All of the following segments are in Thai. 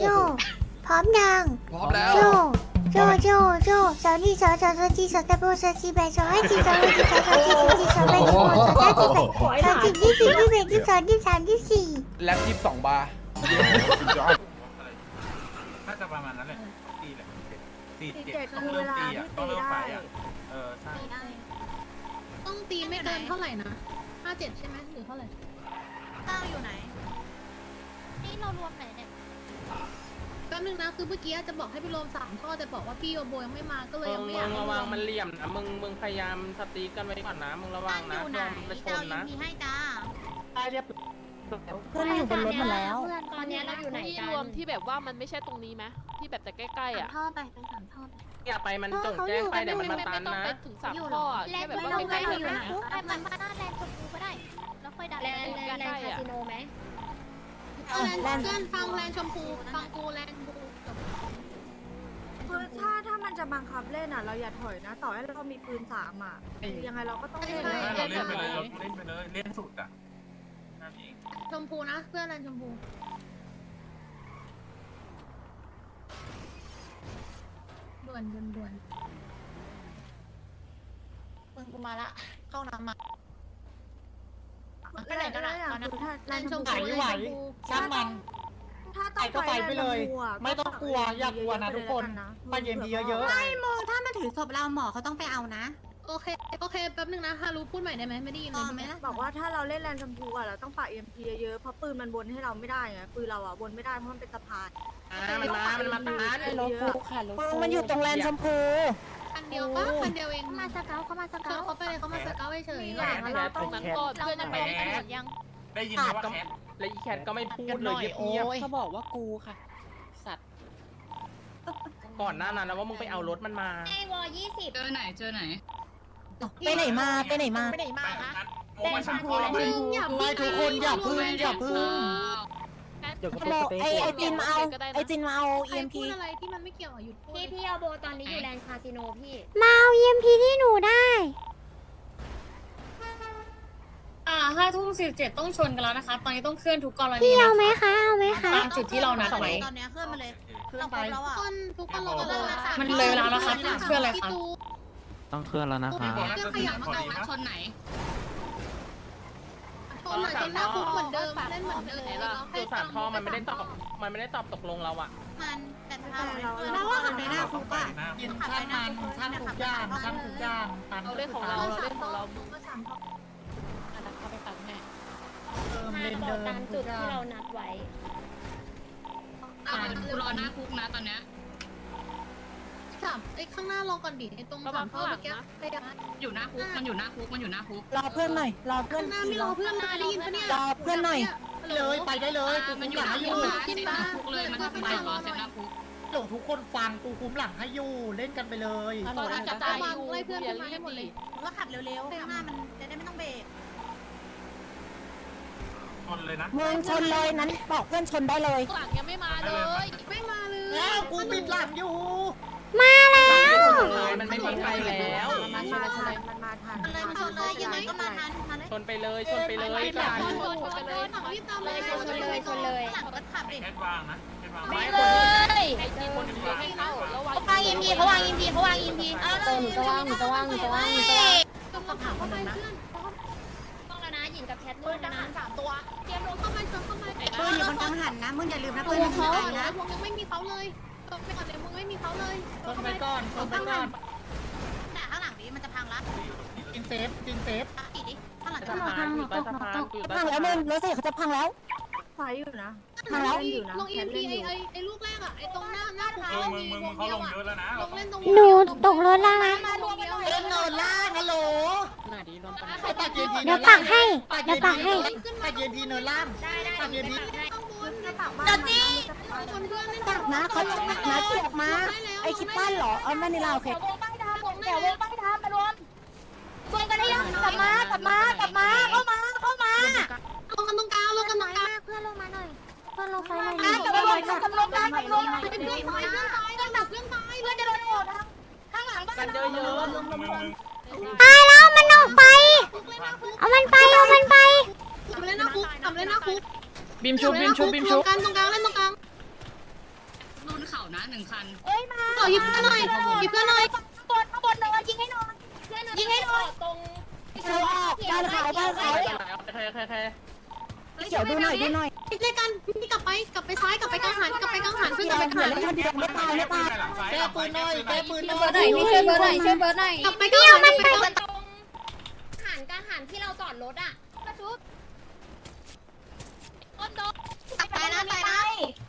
โจ พร้อมยัง พร้อมแล้ว โจ โจ โจ โจสาวนี่สาวสาวสาวจีสาวตะโบสาวจีแบสาวให้จีสาวให้จีสาวสาวจีสาวจีสาวแบสาวสาวจีแบสาวจีที่สี่ที่แบที่สองที่สามที่สี่แล็บยี่สิบสองบาร์น่าจะประมาณนั้นแหละตีแหละตีสี่เจ็เจ็ดดต้องคือเริ่เวมลาตีที่อะต้องตีเริ่มไฟได้อะเออใช่ต้องตีไม่เกินเท่าไหร่นะห้าเจ็ดใช่ไหมหรือเท่าไหร่ตั้งอยู่ไหน นี่เรารวมไหนเนี่ย แป๊บนึงนะคือเมื่อกี้จะบอกให้ไปรวมสามข้อแต่บอกว่าพี่โยโบยังไม่มาก็เลยมึยังงไม่อยากมึงระวังมันเหลี่ยมนะมึงมึงพยายามสตีกันไว้ก่อนนะมึงระวังนะโดนมันชนนะมีให้จ้าเพื่อนอยู่บนรถหมดแล้วตอนนี้เราอยู่ไหนที่กันรวมที่แบบว่ามันไม่ใช่ตรงนี้ไหมที่แบบจะใกล้ๆอะท่อไปไปสามท่อไปอย่าไปมันจงแจ้งไปเดี๋ยวมันมาตันไม่ต้องนะไปถึงสามข้ออะแลแค่นแบบไม่ว่าต้องใกไปล้อยู่ๆนะนะแต่มันมาหน้าแลนชมพูก็ได้แล้วค่อยดันแลนแลนแลนคาสิโนไหมเอา แลนเพื่อนฟังแลนชมพูฟังกูแลนบูคือถ้าถ้ามันจะบังคับเล่นอะ เราอย่าถอยนะ ต่อให้เรามีปืนสามอะคือยังไงเราก็ต้องเล่นนะเราเล่นไปเลยเราเล่นไปเลยเล่นสุดอะนั่นเองชมพูนะเพื่อนแลนชมพูด่วนด่วนด่วนมึงกูมาละเข้าน้ำมา ไปไหนกันอะคือถ้าแลนชมไหพูวแลนชมพูช่างมัน ถ้าต้องไปไปเลย ไม่ต้องกลัวอย่ากลัวนะทุกคนมาเย็นดีเยอะๆ ไม่มึงถ้ามันถือศพเราหมอเขาต้องไปเอานะ โอเค โอเค แป๊บนึงนะฮารุพูดใหม่ได้ไหมไม่ได้ยินพเลอยไหมล่ะบอกว่าถ้าเราเล่นแลนชมพูอะเราต้องปะเอ็มพีเยอะๆเพราะปืนมันวนให้เราไม่ได้ไงปืนเราอะวนไม่ได้เพราะมันเป็นสะพานอ่ามันมา มันมาตันรถกูค่ะรถกูมันอยู่ตรงแลนชมพูคัน เดียวปะคันเดียวเองเขามาสเกลเขามาสเกเขาลเขาไปเลยเขามาสเกลเฉยแคทแค่ตรงนั้นก่อนเราเพื่อนมาจะพไปร้อมกันหมดยังได้ยินไหมว่าแคทและอีแคทก็ไม่พูดเลยเงียบเขาบอกว่ากูค่ะ สัตว์ๆก่อนหน้านั้นนะว่ามึงไปเอารถมันมาไอวอยี่สิบเจอไหนเจอไหนไปไหนมาไปไหนมาไปไหนมาคะโอ้ยชมพูๆมึงอย่าไม่ทุกคนอย่าพึ่งอย่าพึ่งเดี๋ยวก็โมไอไอจินมาเอาไอจินมาเอาใคร EMP พูดอะไรที่มันไม่ เกี่ยวอะหยุดพูดพี่พี่เอาโบตอนนี้อยู่แลนคาสิโนพี่ มาเอา EMP ที่หนูได้ อ่าห้าทุ่มสิบเจ็ดต้องชนกันแล้วนะคะ ตอนนี้ต้องเคลื่อนทุกกรณีพี่เอานะไหมคะคะ เอาไหมคะ ตามจุดที่เรานัดไว้ ตอนนี้เคลื่อนมาเลยเคลื่อนไปทุกคนทุกคนรอกันเลยนะมันเลยแล้วนะคะเพื่ออะไรคะต้องเคลื่อนแล้วนะเคคะรื่องขยับมาก่อนนะชนไหนชนหน่อยชนหน้าคุกเหมือนเดิมเล่นเหมือนเดิมจุดสามท่อมันไม่ได้ตอบ มันไม่ได้ตอบตกลงเราอะมันแต่ถ้า เราว่าหันไปหน้าคุกอะกินช่างมันช่างทุกอย่างช่างทุกอย่างตันเราเล่นของเราเราเล่นของเราอันนั้นเขาไปตัดแน่เติมห้าเลนโบเดิมตามจุดที่เรานัดไว้อ่ากูรอหน้าคุกนะตอนเนี้ยสามไอ้ข้างหน้ารอก่อนดิไอ้ตรงสามข้อเมื่อกี้ขยับอยู่หน้าคุกมันอยู่หน้าคุกมันอยู่หน้าคุกรอเพื่อนหน่อยรอเพื่อข้านงหน้าไม่รอเพื่อนนะได้ยินปะเนี่ยรอเพื่อนหน่อยเลยไปได้เลยกูมันคุ้มอยู่หหลังน้าให้อคุยู่กเซ็นหน้าคุกเลยมันไปรอเซ็นหน้าคุก หลงทุกคนฟังกูคุ้มหลังให้อยู่เล่นกันไปเลยตอนนี้กระจายอยู่ไล่เพื่อนขึ้นมาให้หมดเลยก็ขับเร็วๆข้างหน้ามันจะได้ไม่ต้องเบรกชนเลยนะมึงชนเลยนั้นบอกเพื่อนชนได้เลยหลังยังไม่มาเลยไม่มาเลยแล้วกูปิดหลังอยู่ มาแล้วเลยมันไม่มีใครแล้ว มันมาทันมันมาทันมันเลยมันชนเลยยังไงก็มาทันทันเลยชนไปเลยชนไปเลยกันชนชนไปเลยหนังรีบตามเลยชนเลยชนเลยหลังรถขับดิแคทวางนะแคทวางไม่ไว้คนไอ้จีคนเดียวให้เข้าแล้ววางเขาวางยิมพีเขาวางยิมพีเขาวางยิมพีเออหนูจะวางหนูจะวางหนูจะวางหนูจะวางต้องมาถามเข้าไปเพื่อนต้องแล้วนะหญิงกับแคทร่วมกันนะสามตัวเตรียมลงเข้าไปชนเข้าไปปืนอยู่บนกังหันนะมึงอย่าลืมนะปืปืนนอยู่บนเขากังหันนะนะวงยังไม่มีเขาเลยตกไปก่อนเลยมึงไม่มีเขาเลยชนไปก่อนชนไปก่อน แต่ข้างหลังนี้มัน จะพังละกินเซฟกินเซฟอีกดิข้างหลังสะพานอยู่ใต้สะพานอยู่ใต้พังสะแล้วพามึน งรถเสียเขาจะพังแล้วไฟอยู่นะมาแล้ว ลงอีพีไอไอไอลูกแรกอะไอตรงหน้าหน้าคุกเออมึงมึงมึงเขาลงเยอะแล้วนะลงเล่นตรงหนูตกรถแล้วนะมารวมกันหน่อยเล่นโนนล่างฮัลโหลหน้าดีรวมกันใครปักเย็นทีเดี๋ยวปักให้ เดี๋ยวปักให้ปักเย็นทีเนินล่างได้ได้ปักเย็นทีข้างบนจอจี้คนเพื่อนเล่นปักนะเขาจะปักนะเสียบมา ไอคิดปั้นเหรอ เอาไม่ในเราโอเควงป้ายทำวงเดี๋ยววงป้ายทำมารวมชวน กันได้ยังกลับมากลับมากลับมาเข้ามาเข้ามาลงกันตรงกลางลงกันตรงกลางเพื่อนลงมาหน่อยเพื่อนลงไฟหน่อยอะกลับมารวมกันกลับมารวมกันกลับมารวมกันเพื่อนตายเพื่อนตายเพื่อนดับเพื่อนตายเพื่อนจะโดนโหดข้างหลังบ้านกันเยอะมึงมึงตายแล้วมันออกไปคุกเล่นหน้าคุกเอามันไปเอามันไปกลับเล่นหน้าคุกกลับเล่นหน้าคุกบิมชุบบิมชุบบิมชุบกันตรงกลางเล่นตรงกลางนะหนึ่งคันเอ้ยมาต่อหยิบเพื่อนหน่อยหยิบเพื่อนหน่อยข้างบนข้างบนเนินยิงให้หน่อยยิงให้หน่อย ตรง เขียวออกด้านขาวด้านขาวใครใครใครเขียวดูหน่อยดูหน่อยเล่นกันพี่กลับไปกลับไปซ้ายกลับไปกลางหันกลับไปกลางหันเพื่อนกลับไปกลางหันไม่ตายไม่ตายหลังซ้ายหลังซ้ายหน่อยแก้ปืนหน่อยไหนช่วยเบอร์หน่อยช่วยเบอร์หน่อยกลับไปกลางหันกลับไปกลางหันหันกลางหันที่เราจอดรถอะมาชุบต้นโดนไปนะไปนะ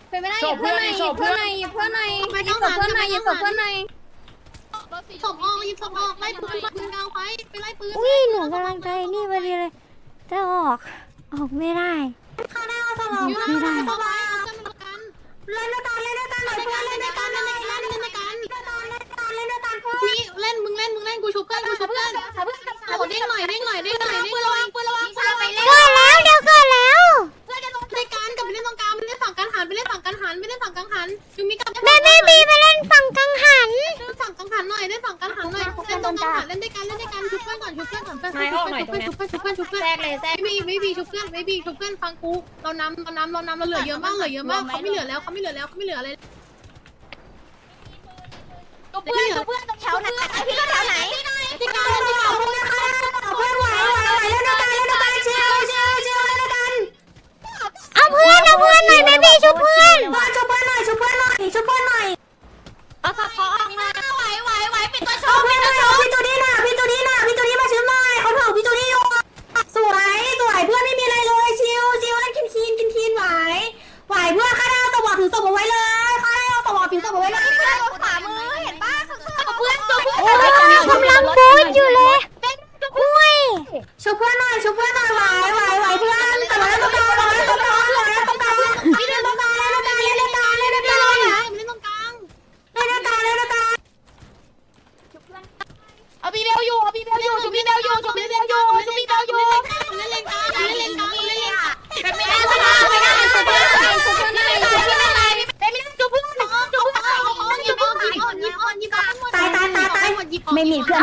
เป็นไม่ได้หยิบเพื่อนหน่อยหยิบเพื่อนหน่อยหยิบเพื่อนหน่อยหยิบศพเพื่อนหน่อยหยิบศพเพื่อนหน่อยรถสีศพออกหยิบศพออกไล่ปืนปืนกลาง ไปไปไล่ปืนอุ้ยหนูกำลังใจนี่พอดีเลย จะออก ออกไม่ได้อยู่นะไม่ต้องไปเอาเพื่อนมากันเล่นด้วยกันเล่นด้วยกันหน่อยเพื่อนเล่นด้วยกันเล่นด้วยกันเล่นด้วยกันเล่นด้วยกันเล่นด้วยกันเล่นด้วยกันเพื่อนนี่เล่นมึงเล่นมึงเล่นกูชุบเพื่อนกูชุบเพื่อนโอ้เด้งหน่อยเด้งหน่อยเด้งหน่อยเด้งหน่อยปืนระวังปืนระวังไปเล่นเกิดแล้วเดี๋ยวเกิดแล้ว ไปเล่นฝั่งกลางหันไปเล่นฝั่งกลางหันยูมิกลับแม่แม่บีไปเล่นฝั่งกังหันเล่นฝั่งกลางหันหน่อยเล่นฝั่งกลางหันหน่อยเล่นตรงกลางหันเล่นด้วยกันเล่นด้วยกันชุบเพื่อนก่อนชุบเพื่อนก่อนเพื่อนชุบเพื่อนชุบเพื่อนชุบเพื่อนชุบเพื่อนแทรกเลยแทรกไม่มีไม่มีชุบเพื่อนไม่มีชุบเพื่อนฟังกูเรานำเรานำเรานำเราเหลือเยอะมากเหลือเยอะมากเขาไม่เหลือแล้วเขาไม่เหลือแล้วเขาไม่เหลืออะไรตัวเพื่อนตัวเพื่อนตรงแถวไหนพี่ก็แถวไหนที่การที่การเพื่อนไหวไหวไหวเล่นด้วยกันเล่นด้วยกันเชียวเชียวเชียวเล่นด้วยกัน เอาเพื่อนเอาเพื่อนหน่อยแม่บีช่วยเพื่อนเพื่อนช่วยเพื่อนหน่อยช่วยเพื่อนหน่อยช่วยเพื่อนหน่อยเอาสักคอออกมาไหวไหวไหวปิดตัวโชว์ปิดตัวโชว์พี่จูดี้น่ะพี่จูดี้น่ะ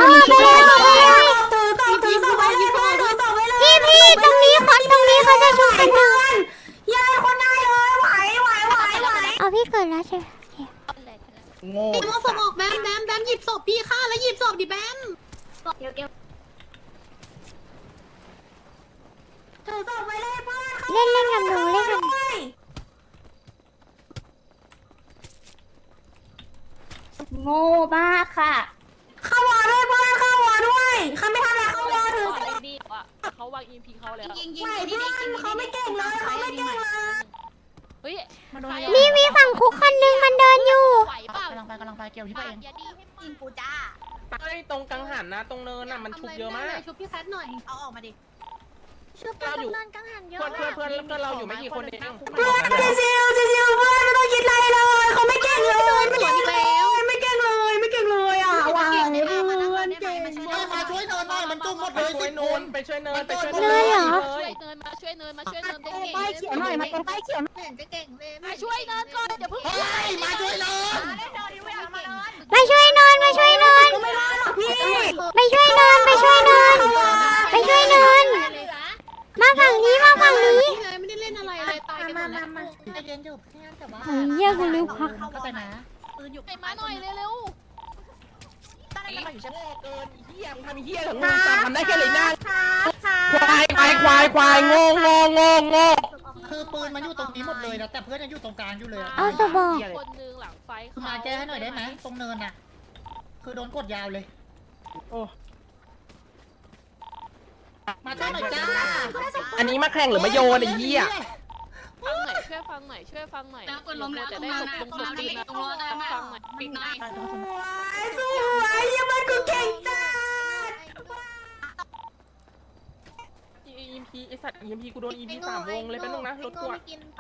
พี่พี่ตรงนี้คนตรงนี้เขาจะชุบกันอยู่ยายคนได้เลยไหวไหวไหวไหวเอาพี่เกิดแล้วใช่ไหมโง่เอาศพออกแบมแบมแบมหยิบศพพี่ฆ่าแล้วหยิบศพดิแบมถือต่อไว้เลยเพื่อนเล่นเล่นกับหนูเล่นกับหนูโง่มากค่ะ อีพีเขาแล้วยิงยิงยิงยิงเขาไม่เก่งเลยเขาไม่เก่งเลยเฮ้ยมีมีฝั่งคุกคนนึงมันเดินอยู่ไหวเปล่ากำลังไปกำลังไปเกี่ยวที่ไปเองอย่าดีให้ยิงกูจ้าไอ้ตรงกังหันนะตรงเนินน่ะมันชุบเยอะมากชุบพี่แคทหน่อยเอาออกมาดิเราอยู่เพื่อนเพื่อนเพื่อนเพื่อนเราอยู่ไม่กี่คนเองเพื่อนชิวชิวชิวเพื่อนไม่ต้องคิดอะไรเลยเขาไม่เก่งเลยไม่เก่งเลย มันจุ่มหมดไปเลยช่วยสินูคนนไปช่วยเนินไปช่วยเลยเหรอช่วยเนินมาช่วยเนินมาช่วยเนินเด็กเก่งป้ายเขียวหน่อยมาตรงป้ายเขียวเห็นจะเก่งเลยมาช่วยเนินก่อนอย่าเพิ่งเฮ้ยมาช่วยเนินมาช่วยนอนมาช่วยนอนก็ไม่ได้หรอกพี่ไปช่วยนอนไปช่วยนอนไปช่วยนอนมาฝั่งนี้มาฝั่งนี้ไม่ได้เล่นอะไรเลยตายกันหมดแล้วใจเย็นอยู่เพื่อนแต่ว่าโอ้ยเยี่ยกูลืมพักเข้าใจนะปืนอยู่ไปมาหน่อยเร็วตั้ งแต่มาอยู่ใช่ไหมเกินเฮียมึงทำเฮียถึงมึงทำได้แค่เลยหน้าค่ะค่ะควายควายควายควายโง่โง่โง่โง่คือปืนมันอยู่ตรงนี้หมดเลยนะแต่เพื่อนยังอยู่ตรงกลางอยู่เลยเอาสบอก คนนึงหลังไฟคือมาแก้ให้หน่อยได้ไหมตรงเนินน่ะ คือโดนกดยาวเลย โอ้มาช่วยหน่อยจ้าอันนี้มาแข่งหรือมาโยนไอ้เหี้ยฟังหน่อย ช่วยฟังหน่อยช่วยฟังหน่อยแล้วกดล้มแล้วจะตรงได้นั้นตรงตรงตีนะตรงรถนะฟังหน่อยปิดหน่อยสวยสวยยังมันกูเก่งจัดอีพีไอสัตว์อีพีกูโดนอีพีสามวงเลยแป๊บนึงนะรถกู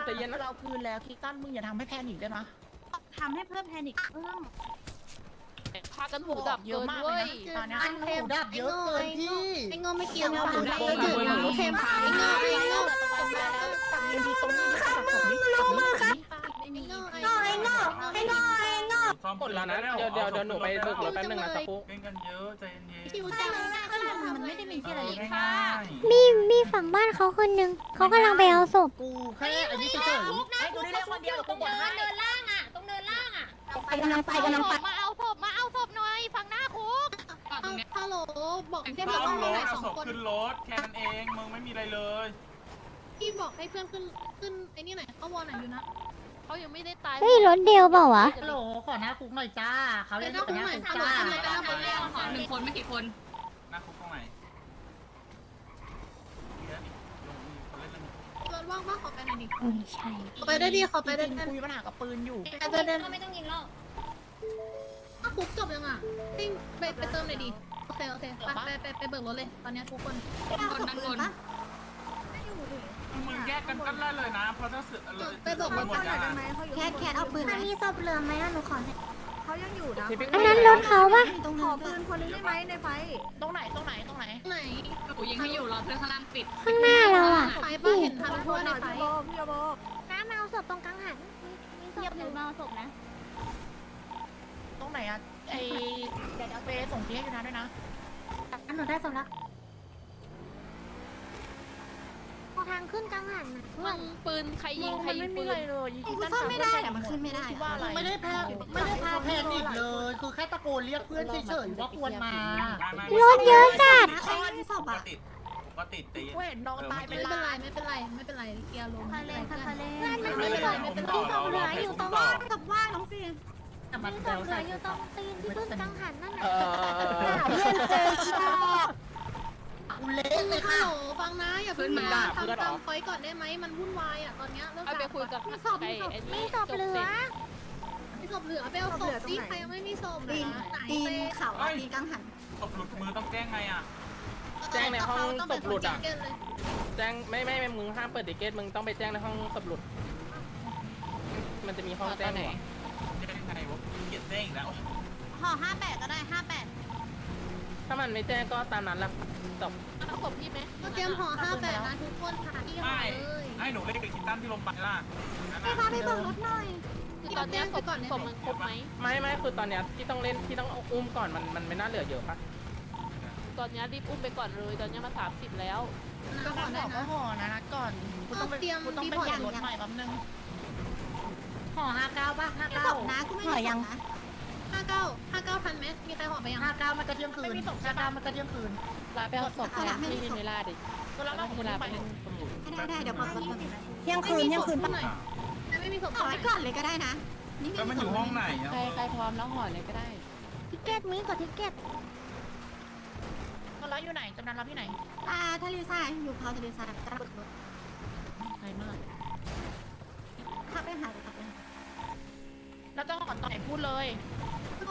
ใจเย็นนะเราคืนแล้วคิดตั้นมึงอย่าทำให้แพนิคได้ไหมทำให้เพิ่มแพนิคเพิ่มพากันหูดับเยเกิอะนมากเลเว้ยยนะตอนนี้หูดับเยอะเกินที่ไอ้โง่ไม่เกี่ยวกับผมเลยจืดน้ำเค็มไอ้โง่ไอ้โง่ ตักยินดีตรงนี้ตักตรงนี้ตักนี้ตักนี้ ไอ้โง่ ไอ้ง่อไอ้ง่อไอ้ง่อไอ้ง่อ หมดแล้วนะเดี๋ยวเดี๋ยวเดี๋ยวหนูไปเบิกรถแป๊บนึงนะสักครู่เล่นกันเยอะใจเย็นชิวจังมันไม่ได้มีที่อะไรง่ายมีมีฝั่งบ้านเขาคนนึงเขากำลังไปเอาศพกูแค่ไอ้นี่เฉยนะกูแค่คนเดียวตรงเนินเนินล่างอะตรงเนินล่างอะๆกำลังไปกำลังไปมาเอาศพมาเอาศพหน่อยฝั่งหน้าคุกฮัลโหลบอกให้ต้เพื่อนองขึ้นรไหนถสเอาองศพคนขึ้นรถแค่นั้นเองมึงไม่มีอะไรเลยพี่บอกให้เพื่อนขึ้นขึ้นไอ้นี่หน่อยเข้าวอลหน่อยอยู่นะ เขายังไม่ได้ตายเฮ้ยรถเดียวเปล่าวะ ฮัลโหลขอหน้าคุกหน่อยจ้าเขาไปเรียกหน้าขอคุหกน้าหน่อยคุกฮัลโหลจ้าขึ้นเลยไปหน้าคุกเลยขอหนึ่งคนไม่กี่คนหน้าคุกตรงไหนเยอะนี่ลงมีคนเล่นเล่นรถว่างว่างขอไปหน่อยดิอืมใช่ขอไปได้ดีขอไปได้จริงดีๆคุยปัญหากับปืนอยู่ไปได้ดีไม่ต้องยินหรอกถ้าคุกจบยังอะให้ไปไปเติมหน่อยดิโอเคโอเคไปไปไปไปเบิกรถเลยตอนนี้ทุกคนคนด้านบน มึงแยกกันกันได้เลยนะเพราะถ้าเสือกเลยไปเบิกรถหมก่อดนหน่ยาอยได้ไหมแคทแคทเอาปืนไหมมีศพเหลือไหมอะหนูขอเขายังอยู่นะอันนั้นรถเขาปะต้องขอปืนคนนึงได้ไหมในไฟ ตรงไหนตรงไหนตรงไหนไหนกูยิงให้อยู่รอเพื่อนข้างล่างปิด ข้างหน้าเราอะไฟป้าเห็นทันโททั่วรในหน่อยไฟพี่โบพี่โบน้ำมาเอาศพตรงกลางหันมีศพหรือมาเอาศพนะ ตรงไหนอะไอเดี๋ยวเฟส่งที่ให้ยูนาด้วยนะอันหนูได้ศพแล้ว ทางขึ้นกลางหันนะมึงปืนใครยิงใครมันยิไม่งมีปือะไรนเลยยิงกูตั้งซ่อมไม่ได้แต่มันขึ้นไม่ได้ว่าอะไรไม่ได้แพ้ไม่ไม่ได้ได้พาพาแพแพนินิคคเลเลยยคือแค่ตะโกนเรียกเพื่อนเฉยๆว่าควรมา รถเยอะจัดใครมีศพก็อะติดก็ติดตีเว้ยน้องตายไปไม่เป็นละไรไม่เป็นไร ไม่เป็นไรเกียร์ลงพาเลนพาเลนไม่เพื่อนมันเป็นไรมีไม่ศเป็นไรพมีศพเหลืออยู่ตรงต่อศพว่างน้องสิแต่มันมีศเร็พวเหลืใส่ออยู่ตรงตีนที่ขึ้นกลางหันนั่นเอน่ะอเพื่อนเจอชอบ กูเละเลยฮัค่ะลโหลฟังนะอย่าเพิ่งมาทำตามไฟก่อนได้ไหมมันวุ่นวายอะตอนเนี้ยเรื่องเอาไปคุยกับไอ้ไอ้มีนี่ศพจบเหลืเสร็อจมีศพเหลือไปเอาศพที่ใครยังไม่มีศพนะไหนตีนไปเขาตีนกลางหัน ตบหลุดมือต้องแจ้งไงอะ แจ้งในห้องศพหลุดอะเก็ตเลยแจ้งไม่ไม่ไม่มึงห้ามเปิดดิเกตมึงต้องไปแจ้งในห้องสมุดมันจะมีห้องแจ้งอยู่อะแจ้งไงวะเกลียดแจ้งอีกแล้วห่อห้าแปดก็ได้ห้าแปด ถ้ามันไม่แจ้งก็ตามนั้นแหละจบเอาศพพี่ไหมก็เตรียมห่อห้าแปดนะทุกคนค่ะที่ห่อไม่เลยให้หนูเล่นกับคิตตันที่ลงไปล่ะนั่นไปน่ะพาไปเบิกรถหน่อยคือตอนเนี้ยศพศพมันครบไหมไม่ไม่คือตอนเนี้ยที่ต้องเล่นที่ต้องเอาอุ้มก่อนมันมันไม่น่าเหลือเยอะปะตอนเนี้ยรีบอุ้มไปก่อนเลยตอนเนี้ยมาสามสิบแล้วก็ก็ห่อได้ห่อก็นะห่อนะนัดก่อนกูต้องไปกูต้องไปเปลี่ยนรถใหม่แป๊บนึงห่อห้าเก้าป่ะห้าเก้านะกูไม่มีศพนะ ห้าเก้าห้าเก้าทันไหมมีใครห่อไปยังห้าเก้ามันก็เที่ยงคืนห้าเก้ามันก็เที่ยงคืนลาไปเอาศพที่ลินเวลาดิก็แล้วเราเวลาไปไปเล่นตำรวจได้ได้เดี๋ยวเบิกรถก่อนเที่ยงคืนเที่ยงคืนหน่อยไม่มีศพเอาไว้ก่อนเลยก็ได้นะนี่แล้วมันอยู่ห้องไหนอะใครใครพร้อมแล้วห่อเลยก็ได้ทิเก็ตมีกดทิเก็ตก็แล้วอยู่ไหนจำนันรับที่ไหน อ่าทะเลทรายอยู่พาวทะเลทรายจะเบิกรถไกลมากขับไปหาขับไปหาแล้วจะห่อตอนไหนพูดเลย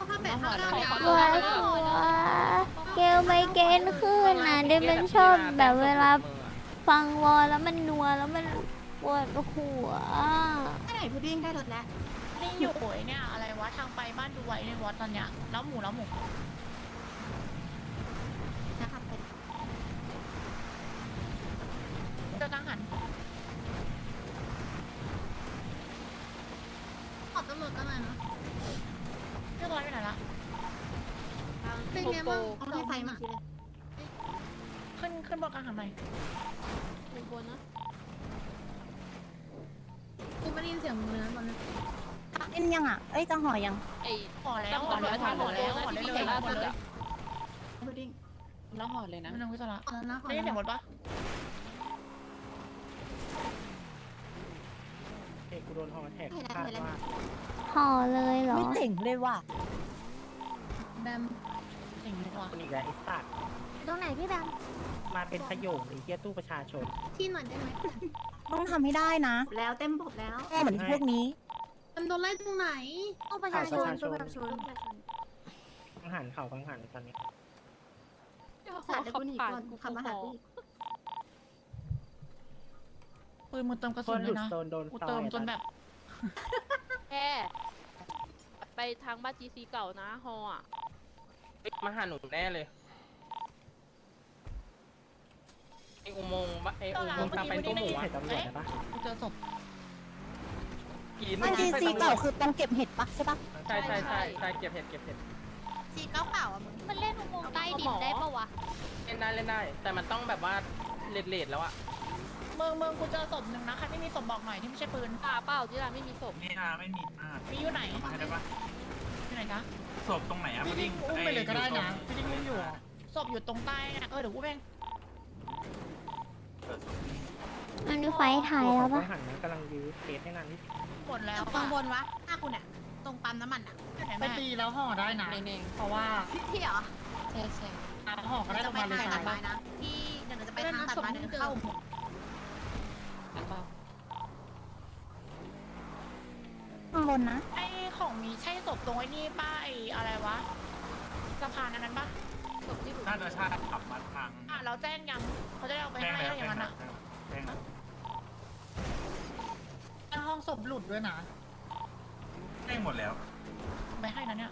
วดหัวหัวเกลไมเกรนขึ้นนะเดยวมันชอบแบบเวลาฟังวอลแล้วมันนัวแล้วมันปวดหัวไปไหนพุดดิ้งได้รถแล้วนี่อยู่ไอ้เนี่ยอะไรวะทางไปบ้านดูไว้ในวอตตอนเนี้ยแล้วหมูแล้วหมู นะครับไป จะตั้งหัน ขอตำรวจกันหน่อยนะ เรียบร้อยไปไหนละ ทาง เป็น โก ไง โป บ้าง เอาให้ไฟมาทีเลยขึ้นขึ้นบนกลางหันหน่อยหนึ่งคนนะกูไม่ได้ยินเสียงมึงเลยนะตอนนี้เอ็นยังอะ เอ้ยจะห่อยัง ไอ้ห่อแล้วต้องห่อแล้วทำห่อแล้วนะห่อได้ที่เลเห็ยนล่าห่อสุดเลยอะพุดดิ้งแล้วห่อเลยนะไม่ต้องวิศระขอแล้วนะขอได้ยินเสียงหมแล้วดปะให้ได้เลยห่อเลยเหรอ ไม่เจ๋งเลยว่ะแบม เสิ่งนี้ว่ะนี่แหละไอ้สัตว์ตรงไหนพี่แบมมาเป็นขโยงไอ้เหี้ยตู้ประชาชนที่หน่อยได้ไหมต้องทำให้ได้นะแล้วเต็มบบแล้วแค่เหมือนพวกนี้แบมโดนไล่ตรงไหนตู้ประชาชนตู้ตู้ปประระชาชาชชนนกังหันเข่ากังหันตอนนี้สัตว์เดี๋ยวกูหนีก่อนขับมาหาพี่ปืนมือเติมกระคสุนนหเลลุยดนะโซนโดนกูซอเติมยจนแบบ แค่ไปทางบ้านจีซีเก่านะฮออะเฮ้ย มาหาหนูแน่เลยไออุโมงค์ปะไออุโมงค์ทางไปตู้หมูใส่อะตำรวจได้ปะกูเจอศพกินมันจีซีเก่าคือตรงเก็บเห็ดปะใช่ปะใช่ใช่ใช่ใช่เก็บเห็ดเก็บเห็ดสีเก้าเปล่าอะมึงมันเล่นอุโมงค์ใต้ดินได้ปะวะเล่นได้เล่นได้ แต่มันต้องแบบว่าเลดเลดแล้วอะเมืองเมืองกูเจอศพหนึ่งนะใครไม่มีศพบอกหน่อยที่ไม่ใช่ปืนป่าเปล่าที่ร้านไม่มีศพนี่นะไม่มีอ่ามีอยู่ไหนมาให้ได้ปะ นะศพตรงไหนอะพี่พุดดิ้ดิ้งงอุ้มไปเลยก็ได้นะอ้พี่ดิ้งอุ้มอยู่อะศพอยู่ตรงใต้เนี่ยเออเดี๋ยวกูเองเปิดศพอันนี้ไฟถ่ายแล้วกัปะงหันนะกำลังยื้อเคสให้นานที่สุดหมดแล้วตรงบนวะหน้าคุณเนี่ยตรงปั๊มน้ำมันอะไปตีแล้วห่อได้นะเน่งเพราะว่าพี่เหรอๆใช่ใช่อะห่อก็ได้ลงมาเลยตัใช่ดปะไม้นะพี่เดี๋ยวหนูจะไปทางตัดไม้เดินเข้าอันเปล่าข้างบนนะไอของ มีใช่ศพตรงไอ้นี่ป้าไออะไรวะสะพานอันนั้นปะศพที่หลุดน่าจะชาติขับมาทางอะเราแจ้งยังเขาจะได้เอาไปแจ้งให้แล้วอะไรอย่างนั้นอะแจ้งแล้วห้องศพหลุดด้วยนะแจ้งหมดแล้วไปให้นะเนี่ย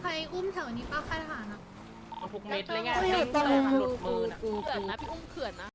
ใครอุ้มแถวนี้ป้าค่ายทหารอะทุกเม็ดเลยไงหลุดตรง หลุดมือน่ะเขื่อนนะพี่อุ้มเขื่อนนะ